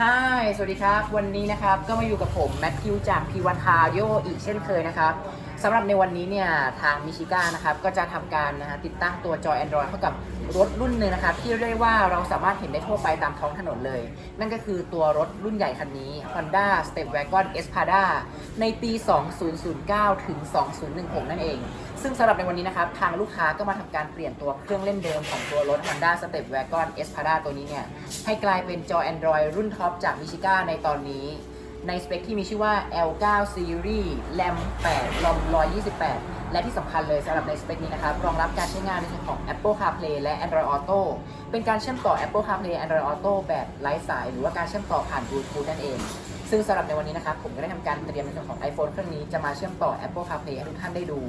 ฮายสวัสดีครับ วันนี้นะครับก็มาอยู่กับผมแมทธิวจาก P1 Cardio อีกเช่นเคยนะครับสำหรับในวันนี้เนี่ยทางมิชิก้านะครับก็จะทำการนะฮะติดตั้งตัวจอ Android เข้ากับรถรุ่นหนึ่งนะครับที่เรียกว่าเราสามารถเห็นได้ทั่วไปตามท้องถนนเลย นั่นก็คือตัวรถรุ่นใหญ่คันนี้ Honda Stepwagon Espada ในปี 2009 ถึง 2016 นั่นเอง ซึ่งสำหรับในวันนี้นะครับ ทางลูกค้าก็มาทำการเปลี่ยนตัวเครื่องเล่นเดิมของตัวรถ Honda Stepwagon Espada ตัวนี้เนี่ย ให้กลายเป็นจอ Android รุ่นท็อปจากมิชิก้าในตอนนี้ ในสเปคที่มีชื่อว่า L9 Series RAM 8 ROM 128 และที่สำคัญเลยสำหรับในสเปคนี้นะครับ รองรับการใช้งานในส่วนของ Apple CarPlay และ Android Auto เป็นการเชื่อมต่อ Apple CarPlay Android Auto แบบไร้สาย หรือว่าการเชื่อมต่อผ่าน Bluetooth นั่นเอง ซึ่งสำหรับในวันนี้นะครับผมก็ได้ทำการเตรียมในส่วนของ iPhone เครื่องนี้จะมาเชื่อมต่อ Apple CarPlay ให้ทุกท่านได้ดู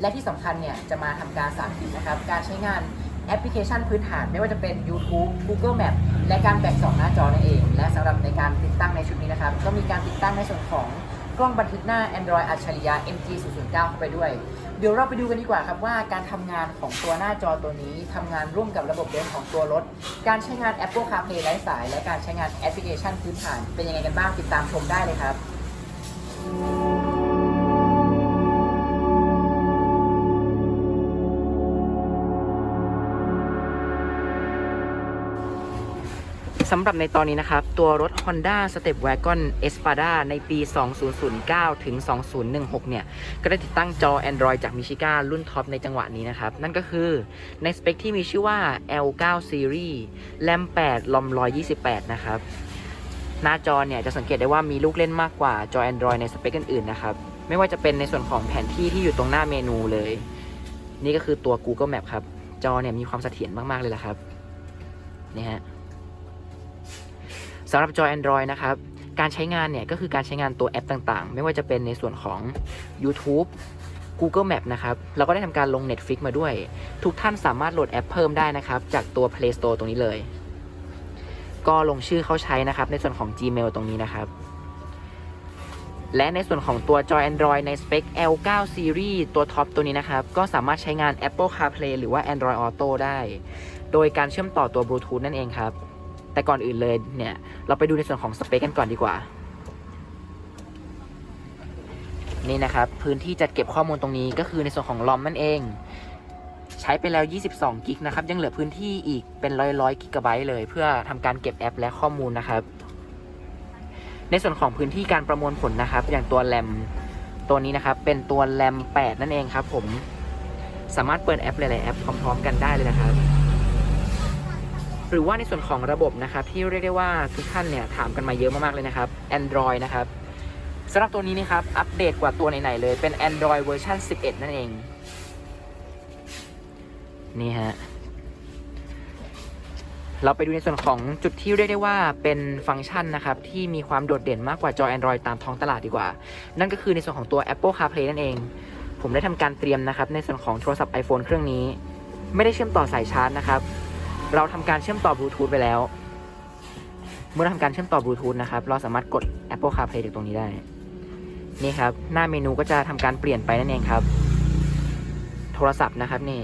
และที่สำคัญเนี่ยจะมาทำการสาธิตนะครับการใช้งานแอปพลิเคชันพื้นฐานไม่ว่าจะเป็น YouTube Google Map และการแบ่งสองหน้าจอนั่นเอง และสำหรับในการติดตั้งในชุดนี้นะครับก็มีการติดตั้งในส่วนของ กล้องบันทึกหน้า Android อัจฉริยะ MG 009เข้าไปด้วย เดี๋ยวเราไปดูกันดีกว่าครับว่าการทำงานของตัวหน้าจอตัวนี้ทำงานร่วมกับระบบเดิมของตัวรถ การใช้งาน Apple CarPlay ไร้สาย และการใช้งานแอปพลิเคชันพื้นฐานเป็นยังไงกันบ้างติดตามชมได้เลยครับ สำหรับในตอนนี้นะครับ ตัวรถ Honda Stepwagon Espada ในปี 2009 ถึง 2016 เนี่ย ก็ได้ติดตั้งจอ Android จาก Michiga รุ่นท็อปในจังหวะนี้นะครับ นั่นก็คือในสเปคที่มีชื่อว่า L9 Series RAM 8 ROM 128 นะครับ หน้าจอเนี่ยจะสังเกตได้ว่ามีลูกเล่นมากกว่าจอ Android ในสเปคอื่นๆ นะครับ ไม่ว่าจะเป็นในส่วนของแผนที่ที่อยู่ตรงหน้าเมนูเลย นี่ก็คือตัว Google Map ครับ จอเนี่ยมีความเสถียรมากๆเลยละครับ นี่ฮะ สำหรับจอ Android นะครับ การใช้งานเนี่ยก็คือการใช้งานตัวแอปต่างๆ ไม่ว่าจะเป็นในส่วนของ YouTube Google Map นะครับ เราก็ได้ทำการลง Netflix มาด้วย ทุกท่านสามารถโหลดแอปเพิ่มได้นะครับ จากตัว Play Store ตรงนี้เลย ก็ลงชื่อเข้าใช้นะครับ ในส่วนของ Gmail ตรงนี้นะครับ และในส่วนของตัวจอ Android ในสเปค L9 Series ตัวท็อปตัวนี้นะครับ ก็สามารถใช้งาน Apple CarPlay หรือว่า Android Auto ได้ โดยการเชื่อมต่อตัว Bluetooth นั่นเองครับ แต่ก่อนอื่นเลยเนี่ย เราไปดูในส่วนของสเปคกันก่อนดีกว่า นี่นะครับ พื้นที่จัดเก็บข้อมูลตรงนี้ก็คือในส่วนของลอมนั่นเอง ใช้ไปแล้ว 22 กิกนะครับ ยังเหลือพื้นที่อีกเป็นร้อยร้อยกิกะไบต์เลย เพื่อทำการเก็บแอปและข้อมูลนะครับ ในส่วนของพื้นที่การประมวลผลนะครับ อย่างตัวแรมตัวนี้นะครับ เป็นตัวแรม8นั่นเองครับ ผมสามารถเปิดแอปหลายๆแอปพร้อม ๆ กันได้เลยนะครับ หรือว่าในส่วนของระบบนะครับที่เรียกได้ว่าทุกท่านเนี่ยถามกันมาเยอะมากๆเลยนะครับ Android นะครับสำหรับตัวนี้นะครับอัปเดตกว่าตัวไหนๆเลยเป็น Android เวอร์ชัน11 นั่นเอง นี่ฮะเราไปดูในส่วนของจุดที่เรียกได้ว่าเป็นฟังก์ชันนะครับ ที่มีความโดดเด่นมากกว่าจอ Android ตามท้องตลาดดีกว่า นั่นก็คือในส่วนของตัว Apple CarPlay นั่นเอง ผมได้ทำการเตรียมนะครับ ในส่วนของโทรศัพท์ iPhone เครื่องนี้ ไม่ได้เชื่อมต่อสายชาร์จนะครับ เราทำการเชื่อมต่อบลูทูธไปแล้ว เมื่อเราทำการเชื่อมต่อบลูทูธนะครับ เราสามารถกด Apple CarPlay จากตรงนี้ได้ นี่ครับ หน้าเมนูก็จะทำการเปลี่ยนไปนั่นเองครับ โทรศัพท์นะครับนี่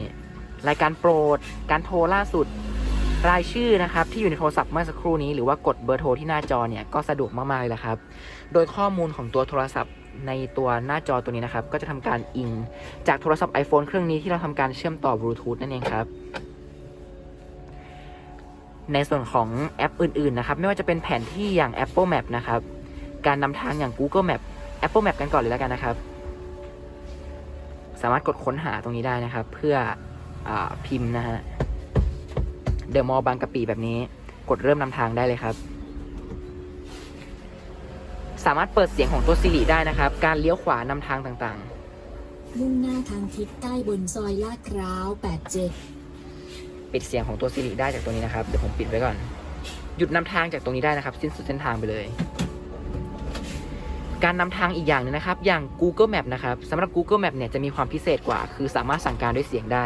รายการโปรด การโทรล่าสุด รายชื่อนะครับที่อยู่ในโทรศัพท์เมื่อสักครู่นี้ หรือว่ากดเบอร์โทรที่หน้าจอเนี่ยก็สะดวกมากๆเลยละครับ โดยข้อมูลของตัวโทรศัพท์ในตัวหน้าจอตัวนี้นะครับ ก็จะทำการอิงจากโทรศัพท์ iPhone เครื่องนี้ที่เราทำการเชื่อมต่อบลูทูธนั่นเองครับ ในส่วนของแอปอื่นๆนะครับ ไม่ว่าจะเป็นแผนที่อย่าง Apple Map นะครับ การนำทางอย่าง Google Map Apple Map กันก่อนเลยแล้วกันนะครับ สามารถกดค้นหาตรงนี้ได้นะครับ เพื่ออพิมพ์นะฮะเดอะมอลล์บางกะปิแบบนี้ กดเริ่มนำทางได้เลยครับ สามารถเปิดเสียงของตัว Siri ได้นะครับ การเลี้ยวขวานำทางต่างๆ มุ่งหน้าทางทิศใต้บนซอยลาดพร้าว 87 ปิดเสียงของตัว Siri ได้จากตัวนี้นะครับ เดี๋ยวผมปิดไว้ก่อน หยุดนำทางจากตรงนี้ได้นะครับ สิ้นสุดเส้นทางไปเลย การนำทางอีกอย่างหนึงนะครับ อย่าง Google Map นะครับสำหรับ Google Map เนี่ยจะมีความพิเศษกว่า คือสามารถสั่งการด้วยเสียงได้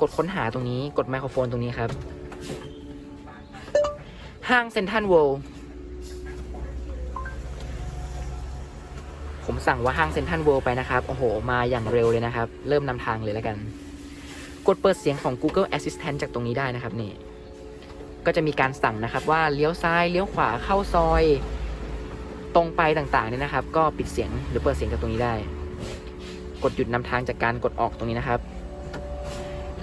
กดค้นหาตรงนี้ กดไมโครโฟนตรงนี้ครับ ห้างเซ็นทรัลเวิลด์ผมสั่งว่าห้างเซ็นทรัลเวิลด์ไปนะครับ โอ้โห มาอย่างเร็วเลยนะครับ เริ่มนำทางเลยแล้วกัน กดเปิดเสียงของ Google Assistant จากตรงนี้ได้นะครับนี่ ก็จะมีการสั่งนะครับว่าเลี้ยวซ้ายเลี้ยวขวาเข้าซอย ตรงไปต่างๆเนี่ยนะครับ ก็ปิดเสียงหรือเปิดเสียงจากตรงนี้ได้ กดหยุดนำทางจากการกดออกตรงนี้นะครับ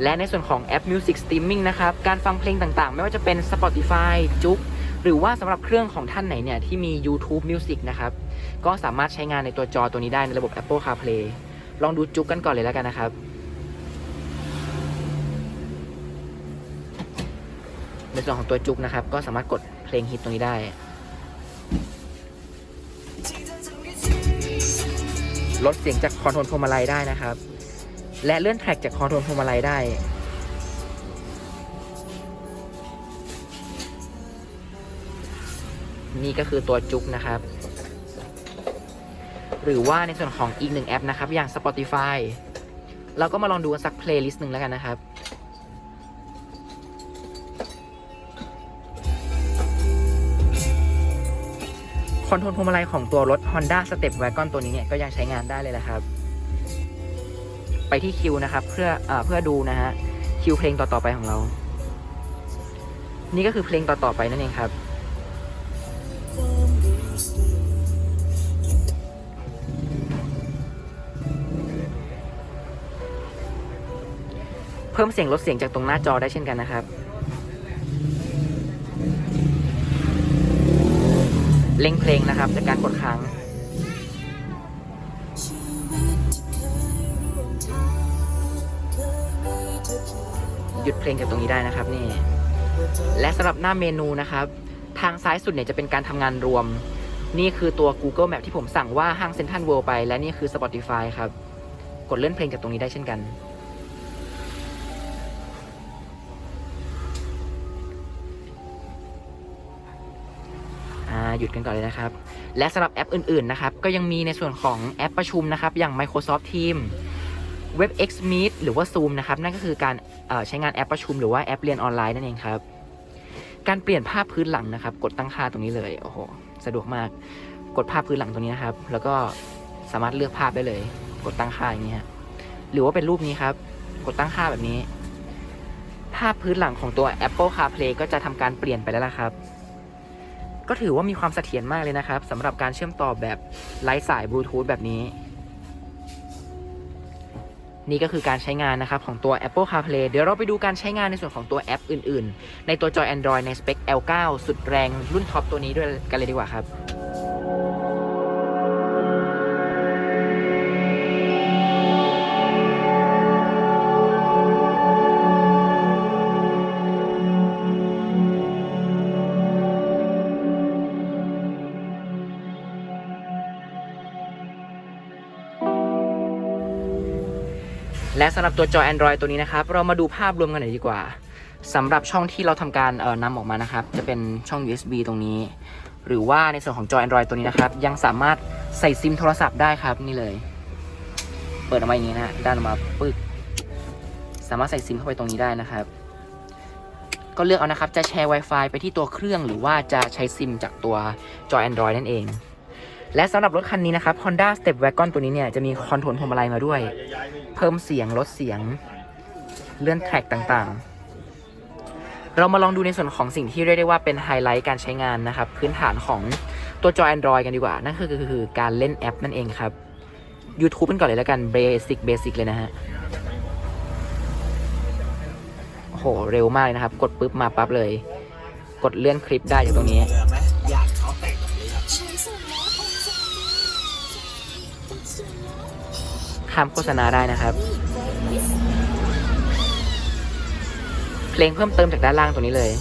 และในส่วนของแอป Music Streaming นะครับ การฟังเพลงต่างๆ ไม่ว่าจะเป็น Spotify จุกหรือว่าสำหรับเครื่องของท่านไหนเนี่ยที่มี YouTube Music นะครับ ก็สามารถใช้งานในตัวจอตัวนี้ได้ในระบบ Apple CarPlay ลองดูจุกกันก่อนเลยแล้วกันนะครับ ในส่วนของตัวจุกนะครับ ก็สามารถกดเพลงฮิตตรงนี้ได้ลดเสียงจากคอนโทรลพวงมาลัยได้นะครับ และเลื่อนแทร็กจากคอนโทรลพวงมาลัยได้ นี่ก็คือตัวจุกนะครับ หรือว่าในส่วนของอีกหนึ่งแอปนะครับ อย่าง Spotify เราก็มาลองดูกันสักเพลย์ลิสต์หนึ่งแล้วกันนะครับ อนโทรลพวงมาลัยของตัวรถ Honda Step Wagon ตัวนี้เนี่ยก็ยังใช้งานได้เลยแหละครับ ไปที่คิวนะครับ เพื่อเออเพื่อดูนะฮะคิวเพลงต่อๆไปของเรา นี่ก็คือเพลงต่อๆไปนั่นเองครับเพิ่มเสียงลดเสียงจากตรงหน้าจอได้เช่นกันนะครับ เล่งเพลงนะครับจากการกดค้างหยุดเพลงจากตรงนี้ได้นะครับนี่และสำหรับหน้าเมนูนะครับ ทางซ้ายสุดเนี่ยจะเป็นการทำงานรวม นี่คือตัว Google Map ที่ผมสั่งว่าห้างเซ็นทรัลเวิลด์ไป และนี่คือ Spotify ครับ กดเลื่อนเพลงจากตรงนี้ได้เช่นกัน หยุดกันก่อนเลยนะครับ และสำหรับแอปอื่นๆนะครับ ก็ยังมีในส่วนของแอปประชุมนะครับ อย่าง Microsoft Teams WebEx Meet หรือว่า Zoom นะครับ นั่นก็คือการใช้งานแอปประชุมหรือว่าแอปเรียนออนไลน์นั่นเองครับ การเปลี่ยนภาพพื้นหลังนะครับ กดตั้งค่าตรงนี้เลยโอ้โหสะดวกมากกดภาพพื้นหลังตรงนี้นะครับ แล้วก็สามารถเลือกภาพได้เลย กดตั้งค่าอย่างนี้ฮะหรือว่าเป็นรูปนี้ครับ กดตั้งค่าแบบนี้ ภาพพื้นหลังของตัว Apple CarPlay ก็จะทำการเปลี่ยนไปแล้วล่ะครับ ก็ถือว่ามีความเสถียรมากเลยนะครับสำหรับการเชื่อมต่อแบบไร้สายบลูทูธแบบนี้ นี่ก็คือการใช้งานนะครับของตัว Apple CarPlay เดี๋ยวเราไปดูการใช้งานในส่วนของตัวแอปอื่น ๆ ในตัวจอ Android ในสเปค L9 สุดแรงรุ่นท็อปตัวนี้ด้วยกันเลยดีกว่าครับ และสำหรับตัวจอ Android ตัวนี้นะครับ เรามาดูภาพรวมกันหน่อยดีกว่าสำหรับช่องที่เราทำการเอ่อนำออกมานะครับ จะเป็นช่อง USB ตรงนี้ หรือว่าในส่วนของจอ Android ตัวนี้นะครับ ยังสามารถใส่ซิมโทรศัพท์ได้ครับนี่เลย เปิดออกมาอย่างนี้นะฮะด้านออกมาปึ๊กสามารถใส่ซิมเข้าไปตรงนี้ได้นะครับ ก็เลือกเอานะครับ จะแชร์ Wi-Fi ไปที่ตัวเครื่องหรือว่าจะใช้ซิมจากตัวจอ Android นั่นเอง และสำหรับรถคันนี้นะครับ Honda Step Wagon ตัวนี้เนี่ยจะมีคอนโทรลพวงมาลัยมาด้วย เพิ่มเสียงลดเสียงเลื่อนแทร็กต่างๆ เรามาลองดูในส่วนของสิ่งที่เรียกได้ว่าเป็นไฮไลท์การใช้งานนะครับ พื้นฐานของตัวจอ Android กันดีกว่า นั่นคือคือคือการเล่นแอปนั่นเองครับ YouTube เป็นก่อนเลยแล้วกันเบสิกเบสิกเลยนะฮะโอ้โหเร็วมากเลยนะครับ กดปุ๊บมาปั๊บเลย กดเลื่อนคลิปได้จากตรงนี้ ข้ามโฆษณาได้นะครับ เพลงเพิ่มเติมจากด้านล่างตรงนี้เลย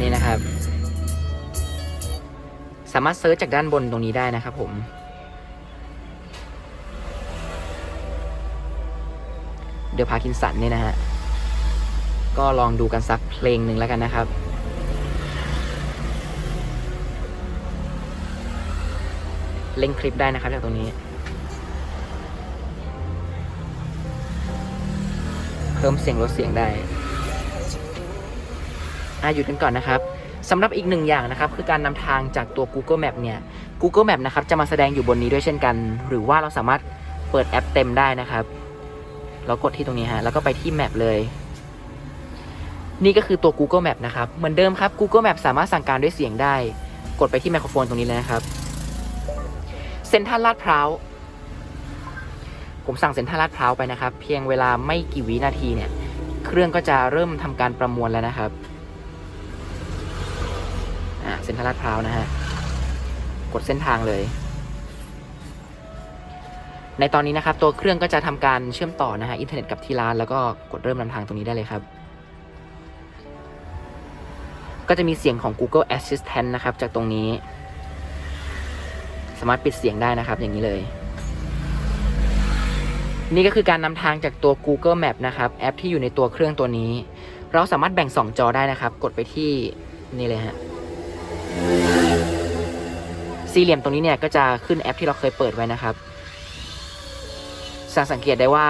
นี่นะครับ สามารถเซิร์ชจากด้านบนตรงนี้ได้นะครับผมเดี๋ยวพาคินสันเนี่ยนะฮะ ก็ลองดูกันสักเพลงหนึ่งแล้วกันนะครับเล่งคลิปได้นะครับจากตรงนี้ เพิ่มเสียงลดเสียงได้อะหยุดกันก่อนนะครับสำหรับอีกหนึ่งอย่างนะครับ คือการนำทางจากตัว Google Map เนี่ย Google Map นะครับ จะมาแสดงอยู่บนนี้ด้วยเช่นกัน หรือว่าเราสามารถเปิดแอปเต็มได้นะครับ เรากดที่ตรงนี้ฮะ แล้วก็ไปที่ Map เลย นี่ก็คือตัว Google Map นะครับ เหมือนเดิมครับ Google Map สามารถสั่งการด้วยเสียงได้ กดไปที่ไมโครโฟนตรงนี้เลยนะครับเซ็นทรัลลาดพร้าวผมสั่งเซ็นทรัลลาดพร้าวไปนะครับ เพียงเวลาไม่กี่วินาทีเนี่ย เครื่องก็จะเริ่มทำการประมวลแล้วนะครับอ่าเซ็นทรัลลาดพร้าวนะฮะกดเส้นทางเลย ในตอนนี้นะครับ ตัวเครื่องก็จะทำการเชื่อมต่อนะฮะอินเทอร์เน็ตกับที่ร้านแล้วก็กดเริ่มนำทางตรงนี้ได้เลยครับ ก็จะมีเสียงของ Google Assistant นะครับ จากตรงนี้ สามารถปิดเสียงได้นะครับ อย่างนี้เลย นี่ก็คือการนำทางจากตัว Google Map นะครับ แอปที่อยู่ในตัวเครื่องตัวนี้ เราสามารถแบ่ง 2 จอได้นะครับ กดไปที่นี่เลยฮะสี่เหลี่ยมตรงนี้เนี่ยก็จะขึ้นแอปที่เราเคยเปิดไว้นะครับสังเกตได้ว่า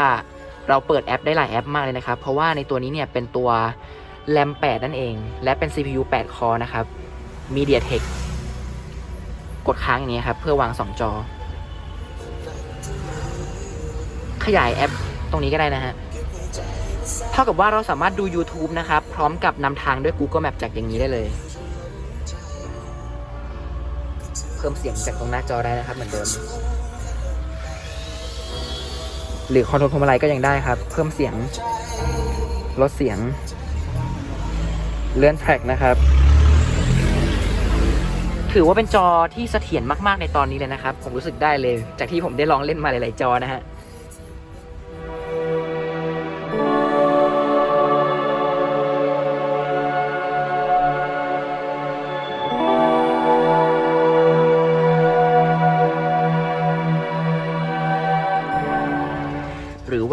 เราเปิดแอปได้หลายแอปมากเลยนะครับ เพราะว่าในตัวนี้เนี่ยเป็นตัว RAM 8นั่นเอง และเป็น CPU 8 คอนะครับ MediaTek กดค้างอย่างนี้ครับ เพื่อวาง 2 จอ ขยายแอปตรงนี้ก็ได้นะฮะ เท่ากับว่าเราสามารถดู YouTube นะครับ พร้อมกับนำทางด้วย Google Map จากอย่างนี้ได้เลย เพิ่มเสียงจากตรงหน้าจอได้นะครับเหมือนเดิม หรือคอนโทรลพวงมาลัยก็ยังได้ครับ เพิ่มเสียงลดเสียง เลื่อนแทร็กนะครับ ถือว่าเป็นจอที่เสถียรมากๆในตอนนี้เลยนะครับ ผมรู้สึกได้เลย จากที่ผมได้ลองเล่นมาหลาย ๆ จอนะฮะ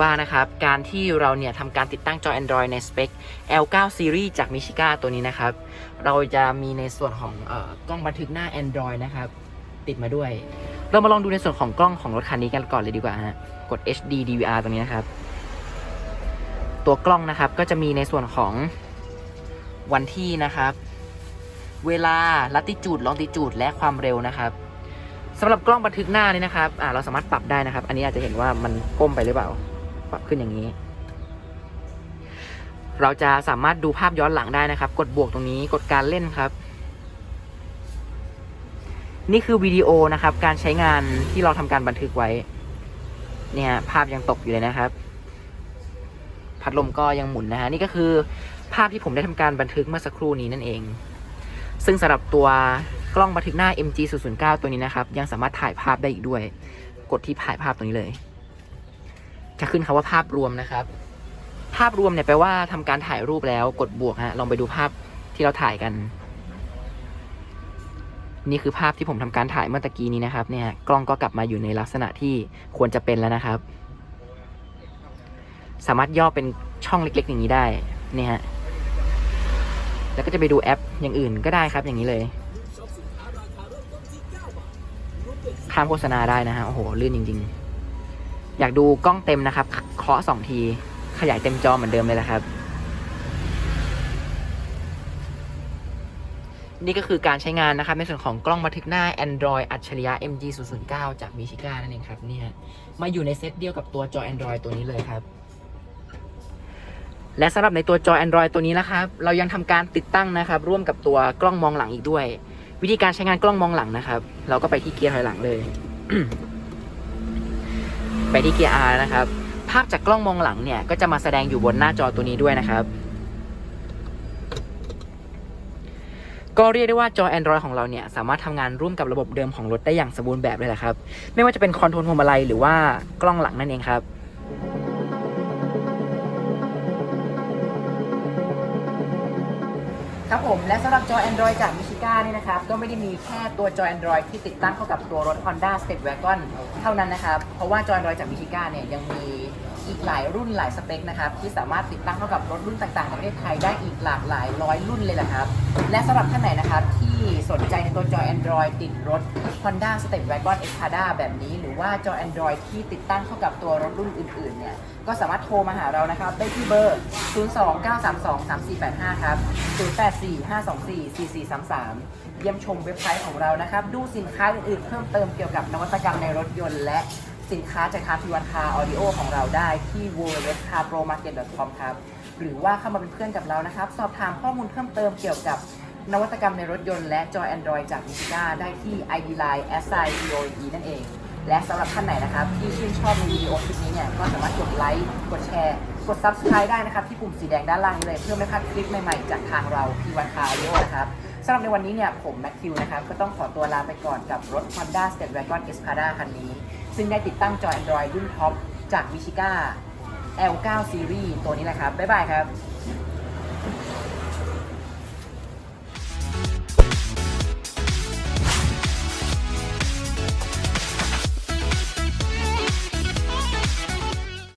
ว่านะครับ การที่เราเนี่ยทำการติดตั้งจอ Android ในสเปค L9 Series จาก Michiga ตัวนี้นะครับ เราจะมีในส่วนของออกล้องบันทึกหน้า Android นะครับ ติดมาด้วย เรามาลองดูในส่วนของกล้องของรถคันนี้กันก่อนเลยดีกว่าฮะกด HD DVR ตรงนี้นะครับ ตัวกล้องนะครับก็จะมีในส่วนของวันที่นะครับ เวลาลัติจูดลองติจูดและความเร็วนะครับสำหรับกล้องบันทึกหน้านี่นะครับ อ่า เราสามารถปรับได้นะครับ อันนี้อาจจะเห็นว่ามันก้มไปหรือเปล่า ปรับขึ้นอย่างนี้ เราจะสามารถดูภาพย้อนหลังได้นะครับ กดบวกตรงนี้กดการเล่นครับ นี่คือวิดีโอนะครับ การใช้งานที่เราทำการบันทึกไว้ เนี่ย ภาพยังตกอยู่เลยนะครับ พัดลมก็ยังหมุนนะฮะนี่ก็คือภาพที่ผมได้ทำการบันทึกเมื่อสักครู่นี้นั่นเอง ซึ่งสำหรับตัวกล้องบันทึกหน้า MG 0 0 9ตัวนี้นะครับ ยังสามารถถ่ายภาพได้อีกด้วย กดที่ถ่ายภาพตรงนี้เลย จะขึ้นคำว่าภาพรวมนะครับ ภาพรวมเนี่ยแปลว่าทำการถ่ายรูปแล้วกดบวกฮะลองไปดูภาพที่เราถ่ายกัน นี่คือภาพที่ผมทำการถ่ายเมื่อตะกี้นี้นะครับ เนี่ยกล้องก็กลับมาอยู่ในลักษณะที่ควรจะเป็นแล้วนะครับ สามารถย่อเป็นช่องเล็ก ๆ อย่างนี้ได้เนี่ยฮะแล้วก็จะไปดูแอปอย่างอื่นก็ได้ครับอย่างนี้เลยข้ามโฆษณาได้นะฮะโอ้โหลื่นจริง ๆ อยากดูกล้องเต็มนะครับ เคาะสองที ขยายเต็มจอเหมือนเดิมเลยแหละครับ นี่ก็คือการใช้งานนะครับ ในส่วนของกล้องบันทึกหน้า Android อัจฉริยะ MG 0 0 9จาก Michiga นั่นเองครับเนี่ยมาอยู่ในเซตเดียวกับตัวจอ Android ตัวนี้เลยครับและสำหรับในตัวจอ Android ตัวนี้นะครับ เรายังทำการติดตั้งนะครับ ร่วมกับตัวกล้องมองหลังอีกด้วย วิธีการใช้งานกล้องมองหลังนะครับ เราก็ไปที่เกียร์ถอยหลังเลย ไปที่เกียร์ R นะครับ ภาพจากกล้องมองหลังเนี่ยก็จะมาแสดงอยู่บนหน้าจอตัวนี้ด้วยนะครับ ก็เรียกได้ว่าจอ Android ของเราเนี่ยสามารถทำงานร่วมกับระบบเดิมของรถได้อย่างสมบูรณ์แบบเลยแหละครับ ไม่ว่าจะเป็นคอนโทรลพวงมาลัยหรือว่ากล้องหลังนั่นเองครับครับผมและสำหรับจอ Android จาก ก้านี่นะครับ ก็ไม่ได้มีแค่ตัวจอ Android ที่ติดตั้งเข้ากับตัวรถ Honda Step Wagon เท่านั้นนะครับ เพราะว่าจอ Android จากวิชิก้าเนี่ยยังมีอีกหลายรุ่นหลายสเปคนะครับ ที่สามารถติดตั้งเข้ากับรถรุ่นต่างๆในประเทศไทยได้อีกหลากหลายร้อยรุ่นเลยแหละครับ และสำหรับท่านไหนนะครับที่ สนใจในตัวจอ Android ติดรถ Honda Step Wagon Escada แบบนี้ หรือว่าจอ Android ที่ติดตั้งเข้ากับตัวรถรุ่นอื่นๆเนี่ยก็สามารถโทรมาหาเรานะครับ ได้ที่เบอร์ 029323485 ครับ 0845244433 เยี่ยมชมเว็บไซต์ของเรานะครับ ดูสินค้าอื่นๆ เพิ่มเติมเกี่ยวกับนวัตกรรมในรถยนต์และสินค้าจากทางพีวันคาออดิโอของเราได้ที่ www.carpromarket.com ครับ หรือว่าเข้ามาเป็นเพื่อนกับเรานะครับ สอบถามข้อมูลเพิ่มเติมเกี่ยวกับ นวัตกรรมในรถยนต์และจอ Android จากมิชิก้าได้ที่ ID Line s i p o e นั่นเอง และสำหรับท่านไหนนะครับ ที่ชื่นชอบในวิดีโอคลิปนี้เนี่ย ก็สามารถกดไลค์ กดแชร์ กด Subscribe ได้นะครับ ที่ปุ่มสีแดงด้านล่างนี้เลย เพื่อไม่พลาดคลิปใหม่ๆ จากทางเราพีวันคาร์โนะครับสำหรับในวันนี้เนี่ย ผมแมทธิวนะครับ ก็ต้องขอตัวลาไปก่อนกับรถ Honda Snapdragon Espada คันนี้ ซึ่งได้ติดตั้งจอ Android รุ่นท็อปจากมิชิก้า L9 Series ตัวนี้แหละครับบ๊ายบายครับ